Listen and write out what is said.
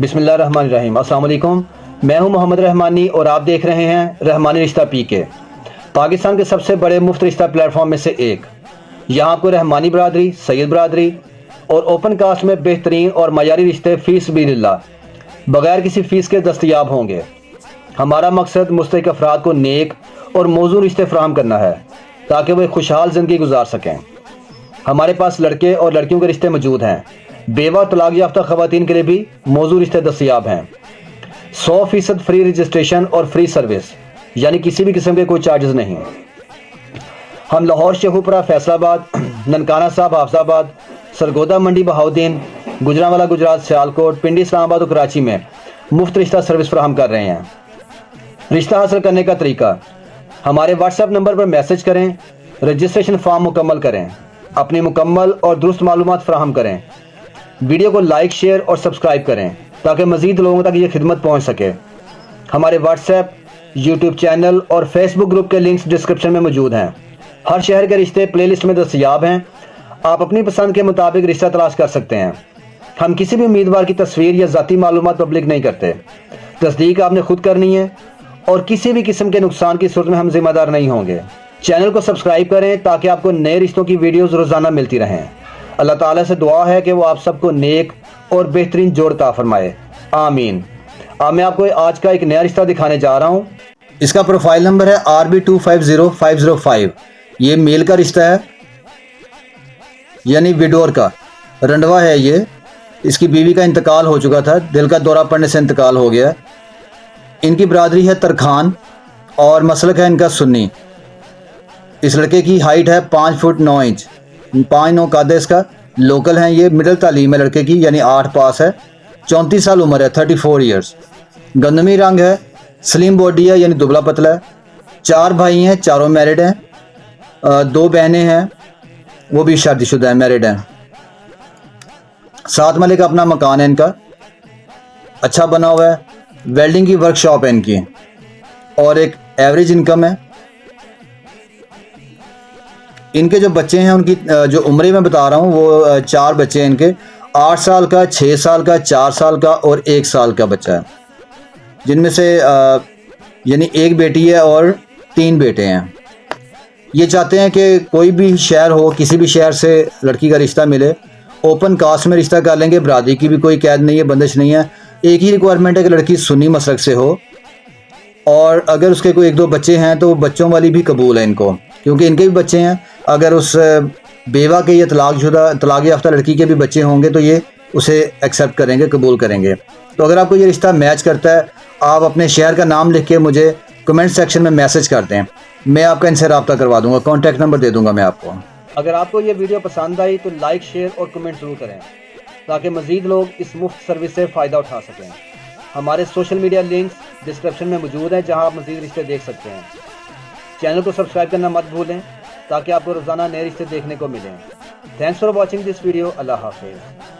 بسم اللہ الرحمن الرحیم۔ السلام علیکم۔ میں ہوں محمد رحمانی اور آپ دیکھ رہے ہیں رحمانی رشتہ پی کے۔ پاکستان کے سب سے بڑے مفت رشتہ پلیٹ فارم میں سے ایک۔ یہاں آپ کو رحمانی برادری، سید برادری اور اوپن کاسٹ میں بہترین اور معیاری رشتے فیس بھی اللہ، بغیر کسی فیس کے دستیاب ہوں گے۔ ہمارا مقصد مستحق افراد کو نیک اور موزوں رشتے فراہم کرنا ہے، تاکہ وہ ایک خوشحال زندگی گزار سکیں۔ ہمارے پاس لڑکے اور لڑکیوں کے رشتے موجود ہیں۔ بیوہ طلاق یافتہ خواتین کے لیے بھی موضوع رشتے دستیاب ہیں۔ سو فیصد فری رجسٹریشن اور فری سروس یعنی کسی بھی قسم کے کوئی چارجز نہیں۔ ہم لاہور شہوپرا فیصل آباد، ننکانہ صاحب حافظ آباد سرگودا منڈی بہاؤدین گجرا گجرات، سیالکوٹ، پنڈی، اسلام آباد اور کراچی میں مفت رشتہ سروس فراہم کر رہے ہیں۔ رشتہ حاصل کرنے کا طریقہ ہمارے واٹس ایپ نمبر پر میسج کریں رجسٹریشن فارم مکمل کریں، اپنی مکمل اور درست معلومات فراہم کریں۔ ویڈیو کو لائک، شیئر اور سبسکرائب کریں تاکہ مزید لوگوں تک یہ خدمت پہنچ سکے۔ ہمارے واٹس ایپ یوٹیوب چینل اور فیس بک گروپ کے لنکس ڈسکرپشن میں موجود ہیں۔ ہر شہر کے رشتے پلے لسٹ میں دستیاب ہیں۔ آپ اپنی پسند کے مطابق رشتہ تلاش کر سکتے ہیں۔ ہم کسی بھی امیدوار کی تصویر یا ذاتی معلومات پبلک نہیں کرتے۔ تصدیق آپ نے خود کرنی ہے اور کسی بھی قسم کے نقصان کی صورت میں ہم ذمہ دار نہیں ہوں گے۔ چینل کو سبسکرائب کریں تاکہ آپ کو نئے رشتوں کی ویڈیوز روزانہ ملتی رہیں۔ اللہ تعالیٰ سے دعا ہے کہ وہ آپ سب کو نیک اور بہترین جوڑتا فرمائے۔ آمین۔ اب میں آپ کو آج کا ایک نیا رشتہ دکھانے جا رہا ہوں۔ اس کا پروفائل نمبر ہے R B two five zero five zero five. یہ میل کا رشتہ ہے۔ یعنی وڈور کا۔ رنڈوا ہے یہ۔ اس کی بیوی کا انتقال ہو چکا تھا۔ دل کا دورہ پڑنے سے انتقال ہو گیا۔ ان کی برادری ہے ترخان اور مسلک ہے ان کا سنی۔ اس لڑکے کی ہائٹ ہے پانچ فٹ نو انچ۔ پانچ نو قد اس کا لوکل ہیں یہ مڈل تعلیم ہے لڑکے کی یعنی آٹھ پاس ہے۔ چونتیس سال عمر ہے تھرٹی فور ایئرس گندمی رنگ ہے، سلیم باڈی ہے یعنی دبلا پتلا ہے۔ چار بھائی ہیں، چاروں میرڈ ہیں۔ دو بہنیں ہیں، وہ بھی شادی شدہ ہیں میرڈ ہیں۔ سات ملے کا اپنا مکان ہے ان کا۔ اچھا بنا ہوا ہے۔ ویلڈنگ کی ورک شاپ ہے ان کی۔ اور ایک ایوریج انکم ہے۔ ان کے جو بچے ہیں، ان کی جو عمرے میں بتا رہا ہوں، وہ چار بچے ہیں ان کے۔ آٹھ سال کا، چھ سال کا، چار سال کا اور ایک سال کا بچہ ہے۔ جن میں سے یعنی ایک بیٹی ہے اور تین بیٹے ہیں۔ یہ چاہتے ہیں کہ کوئی بھی شہر ہو، کسی بھی شہر سے لڑکی کا رشتہ ملے اوپن کاسٹ میں رشتہ کر لیں گے، برادری کی بھی کوئی قید نہیں ہے، بندش نہیں ہے۔ ایک ہی ریکوائرمنٹ ہے کہ لڑکی سنی مسلک سے ہو۔ اور اگر اس کے کوئی ایک دو بچے ہیں تو بچوں والی بھی قبول ہے ان کو۔ کیونکہ ان کے بھی بچے ہیں۔ اگر اس بیوہ کے یا طلاق شدہ، طلاق یافتہ لڑکی کے بھی بچے ہوں گے تو یہ اسے ایکسیپٹ کریں گے، قبول کریں گے۔ تو اگر آپ کو یہ رشتہ میچ کرتا ہے، آپ اپنے شہر کا نام لکھ کے مجھے کمنٹ سیکشن میں میسج کر دیں۔ میں آپ کا ان سے رابطہ کروا دوں گا کانٹیکٹ نمبر دے دوں گا میں آپ کو۔ اگر آپ کو یہ ویڈیو پسند آئی تو لائک شیئر اور کمنٹ ضرور کریں۔ تاکہ مزید لوگ اس مفت سروس سے فائدہ اٹھا سکیں۔ ہمارے سوشل میڈیا لنکس ڈسکرپشن میں موجود ہیں، جہاں آپ مزید رشتے دیکھ سکتے ہیں۔ چینل کو سبسکرائب کرنا مت بھولیں تاکہ آپ کو روزانہ نئے رشتے دیکھنے کو ملیں۔ Thanks for watching this video Allah حافظ۔